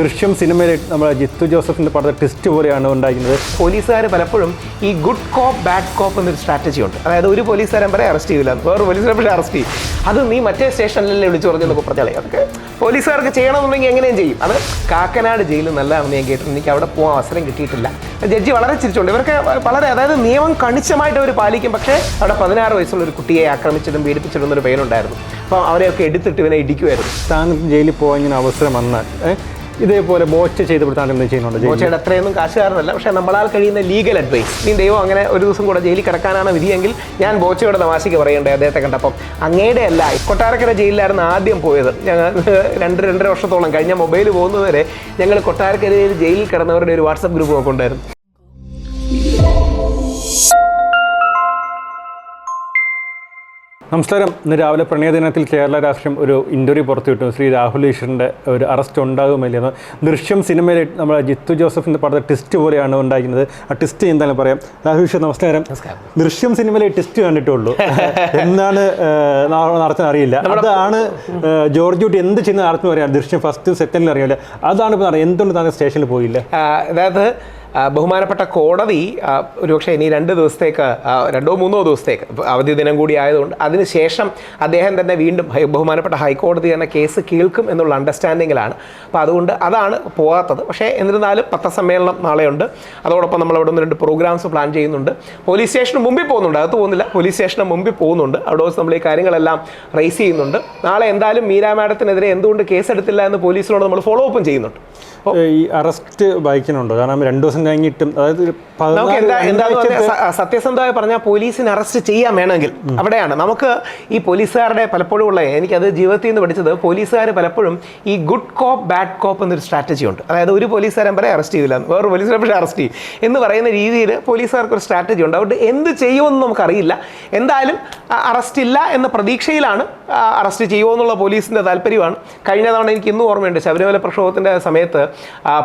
ദൃശ്യം സിനിമയിൽ നമ്മൾ ജിത്തു ജോസഫിന്റെ പടത്തെ ട്വിസ്റ്റ് പോലെയാണ് ഉണ്ടായിരുന്നത്. പോലീസുകാർ പലപ്പോഴും ഈ ഗുഡ് കോപ്പ് ബാഡ് കോപ്പ് എന്നൊരു സ്ട്രാറ്റജി ഉണ്ട്. അതായത് ഒരു പോലീസുകാരൻ വരെ അറസ്റ്റ് ചെയ്യില്ല വേറെ പോലീസുകാരെ പക്ഷേ അറസ്റ്റ് ചെയ്യും. അത് നീ മറ്റേ സ്റ്റേഷനിലല്ലേ വിളിച്ചു പറഞ്ഞു എന്നൊക്കെ പറഞ്ഞാലേ അതൊക്കെ പോലീസുകാർക്ക് ചെയ്യണമെന്നുണ്ടെങ്കിൽ എങ്ങനെയും ചെയ്യും. അത് കാക്കനാട് ജയിലിൽ നല്ലതാണെന്ന് ഞാൻ കേട്ടിട്ടുണ്ട്. എനിക്ക് അവിടെ പോകാൻ അവസരം കിട്ടിയിട്ടില്ല. ജഡ്ജി വളരെ ചിരിച്ചുണ്ട് ഇവർക്ക് വളരെ അതായത് നിയമം കണിച്ചമായിട്ട് അവർ പാലിക്കും. പക്ഷേ അവിടെ പതിനാറ് വയസ്സുള്ള ഒരു കുട്ടിയെ ആക്രമിച്ചതും പീഡിപ്പിച്ചിട്ടും എന്നൊരു പേരുണ്ടായിരുന്നു. അപ്പോൾ അവരെയൊക്കെ എടുത്തിട്ട് ഇവനെ ഇടിക്കുമായിരുന്നു താൻ ജയിലിൽ പോകാൻ ഇങ്ങനെ അവസരം വന്നാൽ ഇതേപോലെ ബോച്ച് ചെയ്ത് കൊടുത്താണ് ചെയ്യുന്നുണ്ട് ബോച്ചയുടെ അത്രയൊന്നും കാശുകാരനല്ല. പക്ഷേ നമ്മളാൽ കഴിയുന്ന ലീഗൽ അഡ്വൈസ് നീ ദൈവം അങ്ങനെ ഒരു ദിവസം കൂടെ ജയിലിൽ കിടക്കാനാണ് വിധിയെങ്കിൽ ഞാൻ ബോച്ചയുടെ തമാശയ്ക്ക് പറയണ്ടേ അദ്ദേഹത്തെ കണ്ടപ്പം? അങ്ങയുടെ അല്ല കൊട്ടാരക്കര ജയിലിലായിരുന്നു ആദ്യം പോയത്. ഞങ്ങൾ രണ്ട് രണ്ടര വർഷത്തോളം കഴിഞ്ഞ മൊബൈൽ പോകുന്നതുവരെ ഞങ്ങൾ കൊട്ടാരക്കരയിൽ ജയിലിൽ കിടന്നവരുടെ ഒരു വാട്സപ്പ് ഗ്രൂപ്പ് ഒക്കെ ഉണ്ടായിരുന്നു. നമസ്കാരം. ഇന്ന് രാവിലെ പ്രണയ ദിനത്തിൽ കേരള രാഷ്ട്രീയം ഒരു ഇന്റർവ്യൂ പുറത്തുവിട്ടു. ശ്രീ രാഹുൽ ഈശ്വറിന്റെ ഒരു അറസ്റ്റ് ഉണ്ടാകുമില്ലെന്ന് ദൃശ്യം സിനിമയിൽ നമ്മൾ ജിത്തു ജോസഫിന്റെ പടത്തെ ട്വിസ്റ്റ് പോലെയാണ് ഉണ്ടായിരുന്നത്. ആ ട്വിസ്റ്റ് എന്തായാലും പറയാം. രാഹുൽ ഈശ്വർ നമസ്കാരം. ദൃശ്യം സിനിമയിലെ ടെസ്റ്റ് കണ്ടിട്ടുള്ളൂ. എന്താണ് നടത്താൻ അറിയില്ല. അതാണ് ജോർജ് കുട്ടി എന്ത് ചെയ്യുന്ന നടത്തുന്ന അറിയാം. ദൃശ്യം ഫസ്റ്റ് സെക്കൻഡിൽ അറിയില്ല അതാണ് ഇപ്പോൾ എന്തുകൊണ്ട് താങ്കൾ സ്റ്റേഷനിൽ പോയില്ല? അതായത് ബഹുമാനപ്പെട്ട കോടതി ഒരുപക്ഷെ ഇനി രണ്ട് ദിവസത്തേക്ക് രണ്ടോ മൂന്നോ ദിവസത്തേക്ക് അവധി ദിനം കൂടി ആയതുകൊണ്ട് അതിനുശേഷം അദ്ദേഹം തന്നെ വീണ്ടും ബഹുമാനപ്പെട്ട ഹൈക്കോടതി തന്നെ കേസ് കേൾക്കും എന്നുള്ള അണ്ടർസ്റ്റാൻഡിങ്ങിലാണ് അപ്പോൾ അതുകൊണ്ട് അതാണ് പോകാത്തത്. പക്ഷേ എന്നിരുന്നാലും പത്രസമ്മേളനം നാളെയുണ്ട്. അതോടൊപ്പം നമ്മൾ അവിടെ നിന്ന് രണ്ട് പ്രോഗ്രാംസ് പ്ലാൻ ചെയ്യുന്നുണ്ട്. പോലീസ് സ്റ്റേഷന് മുമ്പിൽ പോകുന്നുണ്ട്. അകത്ത് പോകുന്നില്ല. പോലീസ് സ്റ്റേഷന് മുമ്പിൽ പോകുന്നുണ്ട്. അവിടെ വെച്ച് നമ്മൾ ഈ കാര്യങ്ങളെല്ലാം റേസ് ചെയ്യുന്നുണ്ട്. നാളെ എന്തായാലും മീര മാഡത്തിനെതിരെ എന്തുകൊണ്ട് കേസെടുത്തില്ല എന്ന് പോലീസിനോട് നമ്മൾ ഫോളോ അപ്പും ചെയ്യുന്നുണ്ട്. ഈ അറസ്റ്റ് വായിക്കുന്നുണ്ടോ കാരണം രണ്ട് ദിവസം കഴിഞ്ഞിട്ടും അതായത് സത്യസന്ധമായി പറഞ്ഞാൽ പോലീസിന് അറസ്റ്റ് ചെയ്യാൻ വേണമെങ്കിൽ അവിടെയാണ്. നമുക്ക് ഈ പോലീസുകാരുടെ പലപ്പോഴും ഉള്ള എനിക്കത് ജീവിതത്തിൽ നിന്ന് പഠിച്ചത് പോലീസുകാർ പലപ്പോഴും ഈ ഗുഡ് കോപ്പ് ബാഡ് കോപ്പ് എന്നൊരു സ്ട്രാറ്റജി ഉണ്ട്. അതായത് ഒരു പോലീസുകാരൻ വരെ അറസ്റ്റ് ചെയ്യില്ല വേറെ പോലീസുകാരെ പക്ഷേ അറസ്റ്റ് ചെയ്യും. എന്ന് പറയുന്ന രീതിയിൽ പോലീസുകാർക്ക് ഒരു സ്ട്രാറ്റജി ഉണ്ട്. അതുകൊണ്ട് എന്ത് ചെയ്യുമെന്ന് നമുക്കറിയില്ല. എന്തായാലും അറസ്റ്റ് ഇല്ല എന്ന പ്രതീക്ഷയിലാണ് അറസ്റ്റ് ചെയ്യുമോ എന്നുള്ള പോലീസിന്റെ താല്പര്യമാണ്. കഴിഞ്ഞ തവണ എനിക്ക് ഇന്നും ഓർമ്മയുണ്ട് ശബരിമല പ്രക്ഷോഭത്തിന്റെ സമയത്ത്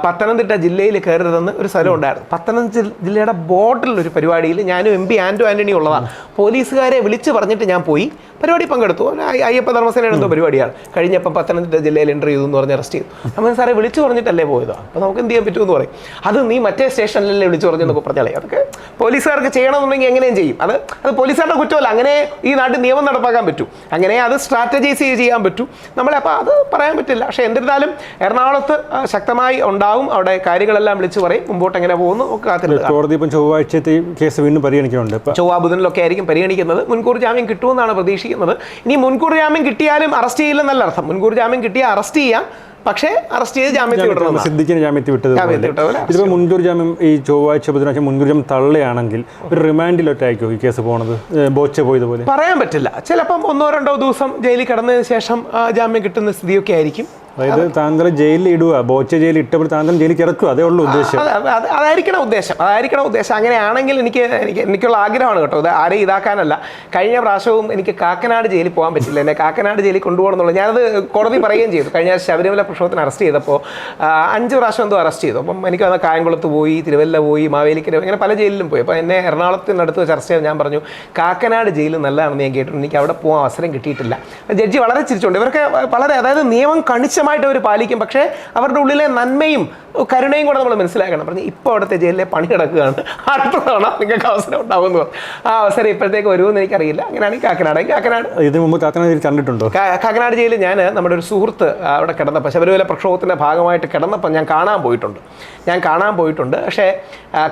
പത്തനംതിട്ട ജില്ലയിൽ കയറരുതെന്ന് ഒരു സ്ഥലം ഉണ്ടായിരുന്നു. പത്തനംതിട്ട ജില്ലയുടെ ബോർഡറിൽ ഒരു പരിപാടിയിൽ ഞാനും എം പി ആന്റോ ആന്റണി ഉള്ളതാണ്. പോലീസുകാരെ വിളിച്ച് പറഞ്ഞിട്ട് ഞാൻ പോയി. പരിപാടി പങ്കെടുത്തു. അയ്യപ്പ ധർമ്മസേന എന്തോ പരിപാടിയാണ്. കഴിഞ്ഞപ്പോൾ പത്തനംതിട്ട ജില്ലയിൽ എന്റർ ചെയ്തു എന്ന് പറഞ്ഞ് അറസ്റ്റ് ചെയ്തു. നമ്മൾ സാറെ വിളിച്ചു പറഞ്ഞിട്ടല്ലേ പോയത്? അപ്പോൾ നമുക്ക് എന്ത് ചെയ്യാൻ പറ്റുമെന്ന് പറയും. അത് നീ മറ്റേ സ്റ്റേഷനിലല്ലേ വിളിച്ചു പറഞ്ഞെന്നൊക്കെ പറഞ്ഞാലേ. അതൊക്കെ പോലീസുകാർക്ക് ചെയ്യണമെന്നുണ്ടെങ്കിൽ എങ്ങനെയും ചെയ്യും. അത് അത് പോലീസുകാരുടെ കുറ്റമല്ല. അങ്ങനെ ഈ നാട്ടിൽ നിയമം നടപ്പാക്കാൻ പറ്റും. അങ്ങനെ അത് സ്ട്രാറ്റജൈസ് ചെയ്യാൻ പറ്റും. നമ്മളെ അപ്പോൾ അത് പറയാൻ പറ്റില്ല. പക്ഷേ എന്നിരുന്നാലും എറണാകുളത്ത് ശക്തമായി ഉണ്ടാവും. അവിടെ കാര്യങ്ങളെല്ലാം വിളിച്ചു പറയും. മുമ്പോട്ട് എങ്ങനെ പോകുന്നു? ഒക്കെ കാത്തിരുന്നത് കോടതി ഇപ്പം ചൊവ്വാഴ്ചത്തെ കേസ് വീണ്ടും പരിഗണിക്കുന്നുണ്ട്. ചൊവ്വാ ബുധനിലൊക്കെ ആയിരിക്കും പരിഗണിക്കുന്നത്. മുൻകൂർ ജാമ്യം കിട്ടുമെന്നാണ് പ്രതീക്ഷിക്കുന്നത്. ഇനി മുൻകൂർ ജാമ്യം കിട്ടിയാലും അറസ്റ്റ് ചെയ്യില്ലെന്നല്ല അർത്ഥം. മുൻകൂർ ജാമ്യം കിട്ടിയാൽ അറസ്റ്റ് ചെയ്യാം. പക്ഷേ അറസ്റ്റ് ചെയ്ത് ജാമ്യത്തിൽ വിടണമെന്നാണ്. സിദ്ദിഖിന് ജാമ്യത്തിൽ വിട്ടത് ഇതിപ്പോൾ മുൻകൂർ ജാമ്യം ഈ ചൊവ്വാഴ്ച ബുധനാഴ്ച മുൻകൂർ ജാമ്യം തള്ളയാണെങ്കിൽ ഒരു റിമാൻഡിലൊറ്റായിരിക്കും ഈ കേസ് പോണത്? ബോച്ച പോയതുപോലെ. പറയാൻ പറ്റില്ല. ചിലപ്പം ഒന്നോ രണ്ടോ ദിവസം ജയിലിൽ കിടന്നതിന് ശേഷം ജാമ്യം കിട്ടുന്ന സ്ഥിതിയൊക്കെ ആയിരിക്കും. അതായത് താങ്കൾ ജയിലിൽ ഇടുക ബോച്ച ജയിലിൽ ഇട്ടപ്പോൾ താങ്കൾ ജയിലിൽ കിടക്കുക അതേ ഉള്ളൂ ഉദ്ദേശം. അത് അത് അത് അതായിരിക്കണം ഉദ്ദേശം അതായിരിക്കണം ഉദ്ദേശം. അങ്ങനെയാണെങ്കിൽ എനിക്ക് എനിക്ക് എനിക്കുള്ള ആഗ്രഹമാണ് കേട്ടോ ഇത് ആരെയും ഇതാക്കാനല്ല. കഴിഞ്ഞ പ്രാവശ്യവും എനിക്ക് കാക്കനാട് ജയിലിൽ പോകാൻ പറ്റില്ല എന്നെ കാക്കനാട് ജയിലിൽ കൊണ്ടുപോകണമെന്നുള്ളത് ഞാനത് കോടതി പറയുകയും ചെയ്തു. കഴിഞ്ഞ ശബരിമല പ്രക്ഷോഭത്തിന് അറസ്റ്റ് ചെയ്തപ്പോൾ അഞ്ച് പ്രാവശ്യം എന്തോ അറസ്റ്റ് ചെയ്തു. അപ്പം എനിക്ക് വന്ന കായംകുളത്ത് പോയി തിരുവല്ല പോയി മാവേലിക്കര അങ്ങനെ പല ജയിലിലും പോയി. അപ്പോൾ എന്നെ എറണാകുളത്തിനടുത്ത് അറസ്റ്റ് ചെയ്ത് ഞാൻ പറഞ്ഞു കാക്കനാട് ജയിൽ നല്ലതാണെന്ന് ഞാൻ കേട്ടിട്ടുണ്ട്. എനിക്ക് അവിടെ പോകാൻ അവസരം കിട്ടിയിട്ടില്ല. ജഡ്ജി വളരെ ചിരിച്ചുണ്ട് ഇവർക്ക് വളരെ അതായത് നിയമം കണിശമായിട്ട് അവർ പാലിക്കും. പക്ഷേ അവരുടെ ഉള്ളിലെ നന്മയും കരുണയും കൂടെ നമ്മൾ മനസ്സിലാക്കണം. പറഞ്ഞു ഇപ്പോൾ അവിടുത്തെ ജയിലിലെ പണി കിടക്കുകയാണ്. അടുത്ത തവണ നിങ്ങൾക്ക് അവസരം ഉണ്ടാകുമെന്ന് പറഞ്ഞു. ആ അവസരം ഇപ്പോഴത്തേക്ക് വരുമെന്ന് എനിക്കറിയില്ല. അങ്ങനെയാണെങ്കിൽ കാക്കനാട്. കാക്കനാട് ഇതിനു മുമ്പ് കാക്കനാട് ജയിൽ കണ്ടിട്ടുണ്ടോ? കാക്കനാട് ജയിലിൽ ഞാൻ നമ്മുടെ ഒരു സുഹൃത്ത് അവിടെ കിടന്നപ്പോൾ ശബരിമല പ്രക്ഷോഭത്തിന്റെ ഭാഗമായിട്ട് കിടന്നപ്പോൾ ഞാൻ കാണാൻ പോയിട്ടുണ്ട്. ഞാൻ കാണാൻ പോയിട്ടുണ്ട്. പക്ഷേ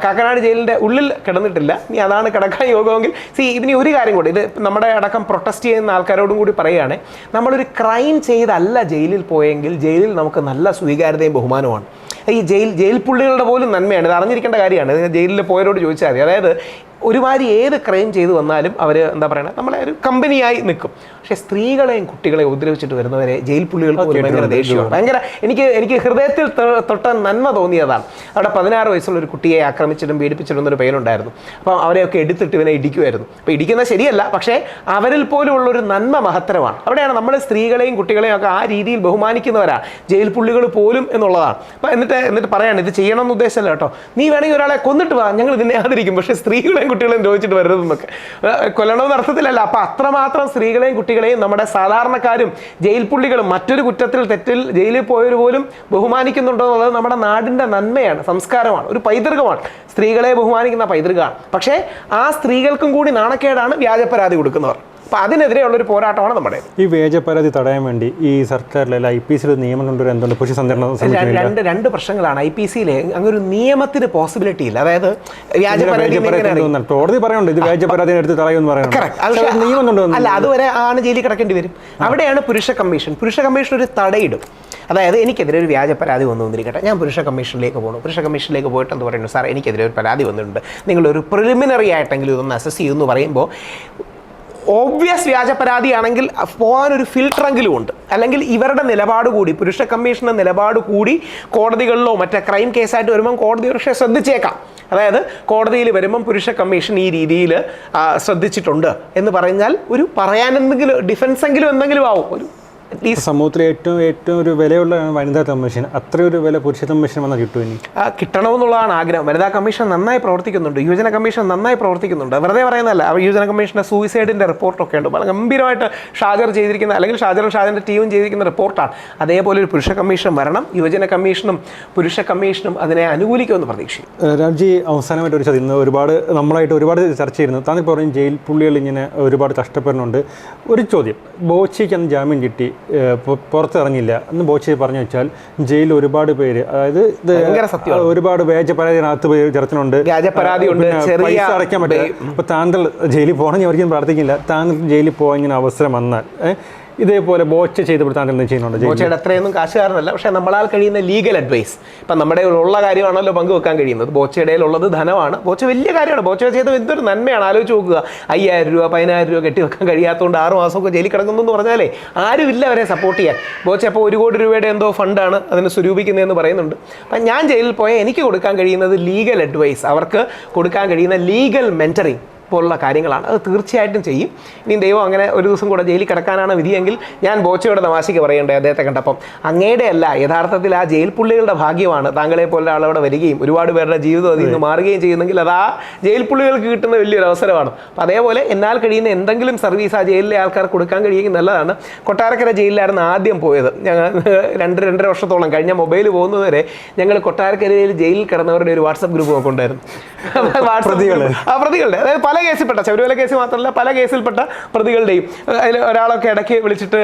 കാക്കനാട് ജയിലിന്റെ ഉള്ളിൽ കിടന്നിട്ടില്ല. ഇനി അതാണ് കിടക്കാൻ യോഗമെങ്കിൽ സി ഇതിന് ഒരു കാര്യം കൂടി. ഇത് നമ്മുടെ അടക്കം പ്രൊട്ടസ്റ്റ് ചെയ്യുന്ന ആൾക്കാരോടും കൂടി പറയുകയാണെങ്കിൽ നമ്മളൊരു ക്രൈം ചെയ്തല്ല ജയിലിൽ പോയെങ്കിൽ ജയിലിൽ നമുക്ക് നല്ല സ്വീകാര്യതയും ബഹുമാനവുമാണ്. ഈ ജയിൽ ജയിൽ പുള്ളികളുടെ പോലും നന്മയാണ്. ഇത് അറിഞ്ഞിരിക്കേണ്ട കാര്യമാണ്. ജയിലിൽ പോയവരോട് ചോദിച്ചാൽ മതി. അതായത് ഒരുമാതിരി ഏത് ക്രൈം ചെയ്തു വന്നാലും അവർ എന്താ പറയുക നമ്മളെ ഒരു കമ്പനിയായി നിൽക്കും. പക്ഷേ സ്ത്രീകളെയും കുട്ടികളെയും ഉപദ്രവിച്ചിട്ട് വരുന്നവരെ ജയിൽ പുള്ളികൾക്ക് ഭയങ്കര ദേഷ്യമാണ് ഭയങ്കര എനിക്ക് എനിക്ക് ഹൃദയത്തിൽ തൊട്ട നന്മ തോന്നിയതാണ്. അവിടെ പതിനാറ് വയസ്സുള്ള ഒരു കുട്ടിയെ ആക്രമിച്ചിട്ടും പീഡിപ്പിച്ചിട്ടും ഒരു പേരുണ്ടായിരുന്നു. അപ്പം അവരെയൊക്കെ എടുത്തിട്ട് ഇവനെ ഇടിക്കുമായിരുന്നു അപ്പോൾ ഇടിക്കുന്ന ശരിയല്ല പക്ഷേ അവരിൽ പോലും ഒരു നന്മ മഹത്തരമാണ്. അവിടെയാണ് നമ്മൾ സ്ത്രീകളെയും കുട്ടികളെയും ഒക്കെ ആ രീതിയിൽ ബഹുമാനിക്കുന്നവരാ. ജയിൽ പുള്ളികൾ പോലും എന്നുള്ളതാണ്. അപ്പം എന്നിട്ട് എന്നിട്ട് പറയാണ് ഇത് ചെയ്യണമെന്ന് ഉദ്ദേശമല്ല കേട്ടോ. നീ വേണമെങ്കിൽ ഒരാളെ കൊന്നിട്ട് വാ ഞങ്ങൾ ഇതിനെ ആദരിക്കും. പക്ഷേ സ്ത്രീകളെയും കുട്ടികളെയും ദ്രോഹിച്ചിട്ട് വരരുതെന്നൊക്കെ കൊല്ലണമെന്ന് അർത്ഥത്തിലല്ല. അപ്പൊ അത്രമാത്രം സ്ത്രീകളെയും കുട്ടികളെയും നമ്മുടെ സാധാരണക്കാരും ജയിൽ പുള്ളികളും മറ്റൊരു കുറ്റത്തിൽ തെറ്റിൽ ജയിലിൽ പോയവർ പോലും ബഹുമാനിക്കുന്നുണ്ടോ എന്നുള്ളത് നമ്മുടെ നാടിന്റെ നന്മയാണ് സംസ്കാരമാണ് ഒരു പൈതൃകമാണ്. സ്ത്രീകളെ ബഹുമാനിക്കുന്ന പൈതൃകമാണ്. പക്ഷേ ആ സ്ത്രീകൾക്കും കൂടി നാണക്കേടാണ് വ്യാജപരാതി കൊടുക്കുന്നവർ. അപ്പൊ അതിനെതിരെയുള്ള ഒരു പോരാട്ടമാണ് നമ്മുടെ. ഈ വ്യാജപരാതി തടയാൻ വേണ്ടി ഈ സർക്കാരിലെ ഐ പി സിയിൽ നിയമം കൊണ്ടുവരാൻ എന്തുകൊണ്ട് സംരക്ഷണ രണ്ട് രണ്ട് പ്രശ്നങ്ങളാണ്. ഐ പി സിയിലെ അങ്ങനെ ഒരു നിയമത്തിന് പോസിബിലിറ്റി ഇല്ല. അതായത് വ്യാജ പരാതി? കോടതി പറയുന്നുണ്ട്. ഇത് വ്യാജപരാതി എടുത്ത് തടയുമെന്ന് നിയമം കൊണ്ടുവന്നു അല്ല അതുവരെ ആണ് ജയിലിൽ കിടക്കേണ്ടി വരും. അവിടെയാണ് പുരുഷ കമ്മീഷൻ. പുരുഷ കമ്മീഷൻ ഒരു തടയിടും. അതായത് എനിക്കെതിരെ ഒരു വ്യാജ പരാതി വന്നു വന്നിരിക്കട്ടെ ഞാൻ പുരുഷ കമ്മീഷനിലേക്ക് പോകണം പുരുഷ കമ്മീഷനിലേക്ക് പോയിട്ട് എന്ന് പറയുന്നു? സാർ എനിക്കെതിരെ ഒരു പരാതി വന്നിട്ടുണ്ട്. നിങ്ങളൊരു പ്രിലിമിനറി ആയിട്ടെങ്കിലും ഇതൊന്ന് അസസ് ചെയ്യുമെന്ന് പറയുമ്പോൾ ഓബ്വിയസ് വ്യാജ പരാതിയാണെങ്കിൽ പോകാനൊരു ഫിൽട്ടറെങ്കിലും ഉണ്ട്. അല്ലെങ്കിൽ ഇവരുടെ നിലപാട് കൂടി പുരുഷ കമ്മീഷന്റെ നിലപാട് കൂടി കോടതികളിലോ മറ്റേ ക്രൈം കേസായിട്ട് വരുമ്പം കോടതി പക്ഷേ ശ്രദ്ധിച്ചേക്കാം. അതായത് കോടതിയിൽ വരുമ്പം പുരുഷ കമ്മീഷൻ ഈ രീതിയിൽ ശ്രദ്ധിച്ചിട്ടുണ്ട് എന്ന് പറഞ്ഞാൽ ഒരു പറയാൻ എന്തെങ്കിലും ഡിഫൻസ് എങ്കിലും എന്തെങ്കിലും ആവും. ഒരു സമൂഹത്തിലെ ഏറ്റവും ഏറ്റവും ഒരു വിലയുള്ള വനിതാ കമ്മീഷൻ അത്ര ഒരു വില പുരുഷ കമ്മീഷൻ വന്നാൽ കിട്ടും ഇനി? കിട്ടണമെന്നുള്ളതാണ് ആഗ്രഹം. വനിതാ കമ്മീഷൻ നന്നായി പ്രവർത്തിക്കുന്നുണ്ട്. യുവജന കമ്മീഷൻ നന്നായി പ്രവർത്തിക്കുന്നുണ്ട്. വെറുതെ പറയുന്നതല്ല അവർ യുവജന കമ്മീഷന്റെ സൂയിസൈഡിന്റെ റിപ്പോർട്ടൊക്കെ ഉണ്ട്. വളരെ ഗംഭീരമായിട്ട് ഷാജർ ചെയ്തിരിക്കുന്ന അല്ലെങ്കിൽ ഷാജറും ഷാജറിന്റെ ടീമും ചെയ്തിരിക്കുന്ന റിപ്പോർട്ടാണ് അതേപോലെ ഒരു പുരുഷ കമ്മീഷൻ വരണം യുവജന കമ്മീഷനും പുരുഷ കമ്മീഷനും അതിനെ അനുകൂലിക്കുമെന്ന് പ്രതീക്ഷിക്കും രാംജി അവസാനമായിട്ട് ഒരു ഇന്ന് ഒരുപാട് നമ്മളായിട്ട് ഒരുപാട് ചർച്ച ചെയ്യുന്നു താങ്കൾ പറയും ജയിൽ പുള്ളികൾ ഇങ്ങനെ ഒരുപാട് കഷ്ടപ്പെടുന്നുണ്ട് ഒരു ചോദ്യം. ബോച്ചയ്ക്ക് അന്ന് ജാമ്യം കിട്ടി. പുറത്തിറങ്ങില്ല. എന്ന് ബോച്ചെ പറഞ്ഞു വെച്ചാൽ ജയിലിൽ ഒരുപാട് പേര് അതായത് ഇത് സത്യം ഒരുപാട് വ്യാജ പരാതിനകത്ത് ചെറിയ പൈസ അടയ്ക്കാൻ പറ്റില്ല. അപ്പോൾ താങ്കൾ ജയിലിൽ പോകണം ഞാൻ ഒരിക്കലും പ്രാർത്ഥിക്കില്ല. താങ്കൾ ജയിലിൽ പോകാൻ ഇങ്ങനെ അവസരം വന്നാൽ ഇതേപോലെ ബോച്ച ചെയ്ത് എന്ത് ചെയ്യുന്നുണ്ട്? ബോച്ചയുടെ അത്രയൊന്നും കാശുകാരനല്ല. പക്ഷേ നമ്മളാൽ കഴിയുന്ന ലീഗൽ അഡ്വൈസ് ഇപ്പം നമ്മുടെ ഉള്ള കാര്യമാണല്ലോ പങ്കുവെക്കാൻ കഴിയുന്നത്. ബോച്ചയുടെ ഉള്ളത് ധനമാണ്. ബോച്ച വലിയ കാര്യമാണ്. ബോച്ച ചെയ്ത് എന്തൊരു നന്മയാണ്? ആലോചിച്ച് നോക്കുക. അയ്യായിരം രൂപ പതിനായിരം രൂപ കെട്ടിവെക്കാൻ കഴിയാത്തതുകൊണ്ട് ആറ് മാസമൊക്കെ ജയിലിൽ കിടക്കുന്നു എന്ന് പറഞ്ഞാലേ ആരുമില്ല അവരെ സപ്പോർട്ട് ചെയ്യാൻ. ബോച്ച അപ്പോൾ ഒരു കോടി രൂപയുടെ എന്തോ ഫണ്ടാണ് അതിനെ സ്വരൂപിക്കുന്നതെന്ന് പറയുന്നുണ്ട്. അപ്പം ഞാൻ ജയിലിൽ പോയാൽ എനിക്ക് കൊടുക്കാൻ കഴിയുന്നത് ലീഗൽ അഡ്വൈസ് അവർക്ക് കൊടുക്കാൻ കഴിയുന്ന ലീഗൽ മെന്ററിങ് പോലുള്ള കാര്യങ്ങളാണ്. അത് തീർച്ചയായിട്ടും ചെയ്യും. ഇനി ദൈവം അങ്ങനെ ഒരു ദിവസം കൂടെ ജയിലിൽ കിടക്കാനാണ് വിധിയെങ്കിൽ ഞാൻ ബോച്ചയുടെ തമാശയ്ക്ക് പറയേണ്ടേ അദ്ദേഹത്തെ കണ്ടപ്പം? അങ്ങയുടെ അല്ല യഥാർത്ഥത്തിൽ ആ ജയിൽ പുള്ളികളുടെ ഭാഗ്യമാണ്. താങ്കളെ പോലെ ആളവിടെ വരികയും ഒരുപാട് പേരുടെ ജീവിതം അതിൽ നിന്ന് മാറുകയും ചെയ്യുന്നെങ്കിൽ അത് ആ ജയിൽ പുള്ളികൾക്ക് കിട്ടുന്ന വലിയൊരു അവസരമാണ്. അപ്പം അതേപോലെ എന്നാൽ കഴിയുന്ന എന്തെങ്കിലും സർവീസ് ആ ജയിലിലെ ആൾക്കാർ കൊടുക്കാൻ കഴിയുമെങ്കിൽ നല്ലതാണ്. കൊട്ടാരക്കര ജയിലിലായിരുന്നു ആദ്യം പോയത്. ഞങ്ങൾ രണ്ട് രണ്ടര വർഷത്തോളം കഴിഞ്ഞ മൊബൈൽ പോകുന്നതുവരെ ഞങ്ങൾ കൊട്ടാരക്കരയിൽ ജയിലിൽ കിടന്നവരുടെ ഒരു വാട്സപ്പ് ഗ്രൂപ്പ് ഒക്കെ ഉണ്ടായിരുന്നു. വാട്സപ്പ് പ്രതികൾ? ആ പ്രതികളുടെ. അതായത് പല കേസിൽപ്പെട്ട ശബരിമല കേസ് മാത്രമല്ല പല കേസിൽപ്പെട്ട പ്രതികളുടെയും അതിൽ ഒരാളൊക്കെ ഇടയ്ക്ക് വിളിച്ചിട്ട്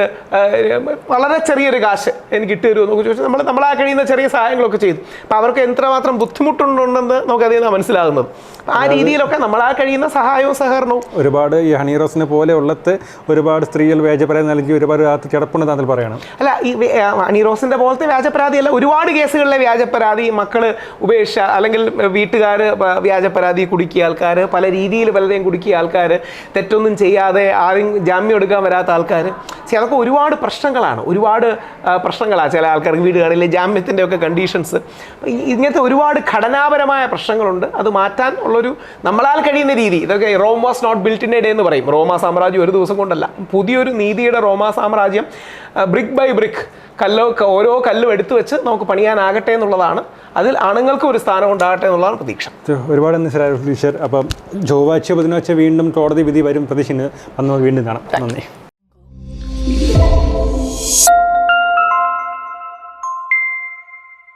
വളരെ ചെറിയൊരു കാശ് എനിക്ക് ഇട്ട് തരുമോ എന്നൊക്കെ ചോദിച്ചാൽ നമ്മൾ നമ്മളാ കഴിയുന്ന ചെറിയ സഹായങ്ങളൊക്കെ ചെയ്തു. അപ്പോൾ അവർക്ക് എത്രമാത്രം ബുദ്ധിമുട്ടുണ്ടെന്ന് നമുക്ക് അതിൽ നിന്ന് മനസ്സിലാകുന്നത്. ആ രീതിയിലൊക്കെ നമ്മളാ കഴിയുന്ന സഹായവും സഹകരണവും. ഒരുപാട് ഈ ഹണി റോസിനെ പോലെ ഉള്ളത് ഒരുപാട് സ്ത്രീകൾ വ്യാജപരാതി നൽകി ഒരുപാട് കിടപ്പുണ്ട് താങ്കൾ പറയണം അല്ല ഈ അനിറോസിന്റെ പോലത്തെ വ്യാജപരാതി അല്ല ഒരുപാട് കേസുകളിലെ വ്യാജപരാതി മക്കൾ ഉപേക്ഷ അല്ലെങ്കിൽ വീട്ടുകാർ വ്യാജപരാതി കുടുക്കിയ ആൾക്കാർ പല രീതിയിൽ പലരെയും കുടുക്കിയ ആൾക്കാർ തെറ്റൊന്നും ചെയ്യാതെ ആരും ജാമ്യം എടുക്കാൻ വരാത്ത ആൾക്കാർ പക്ഷേ അതൊക്കെ ഒരുപാട് പ്രശ്നങ്ങളാണ്. ഒരുപാട് പ്രശ്നങ്ങളാണ് ചില ആൾക്കാർക്ക് വീടുകളിലെ ജാമ്യത്തിന്റെ ഒക്കെ കണ്ടീഷൻസ് ഇങ്ങനത്തെ ഒരുപാട് ഘടനാപരമായ പ്രശ്നങ്ങളുണ്ട്. അത് മാറ്റാൻ ഉള്ളൊരു നമ്മളാൽ കഴിയുന്ന രീതി. ഇതൊക്കെ Rome was not built in a day എന്ന് പറയും. റോമാ സാമ്രാജ്യം ഒരു ദിവസം കൊണ്ടല്ല. പുതിയൊരു നീതിയുടെ റോമാ സാമ്രാജ്യം ബ്രിക്ക് ബൈ ബ്രിക്ക് കല്ലോ ഓരോ കല്ലും എടുത്തു വെച്ച് നമുക്ക് പണിയാനാകട്ടെ എന്നുള്ളതാണ്. അതിൽ ആണുങ്ങൾക്ക് ഒരു സ്ഥാനം ഉണ്ടാകട്ടെ എന്നുള്ളതാണ് പ്രതീക്ഷ. ഒരുപാട് നന്ദി ടീച്ചർ. അപ്പം ചൊവ്വാഴ്ച ബുധനാഴ്ച വീണ്ടും കോടതി വിധി വരും പ്രതിഷിന് വന്നു വീണ്ടും കാണാം. നന്ദി.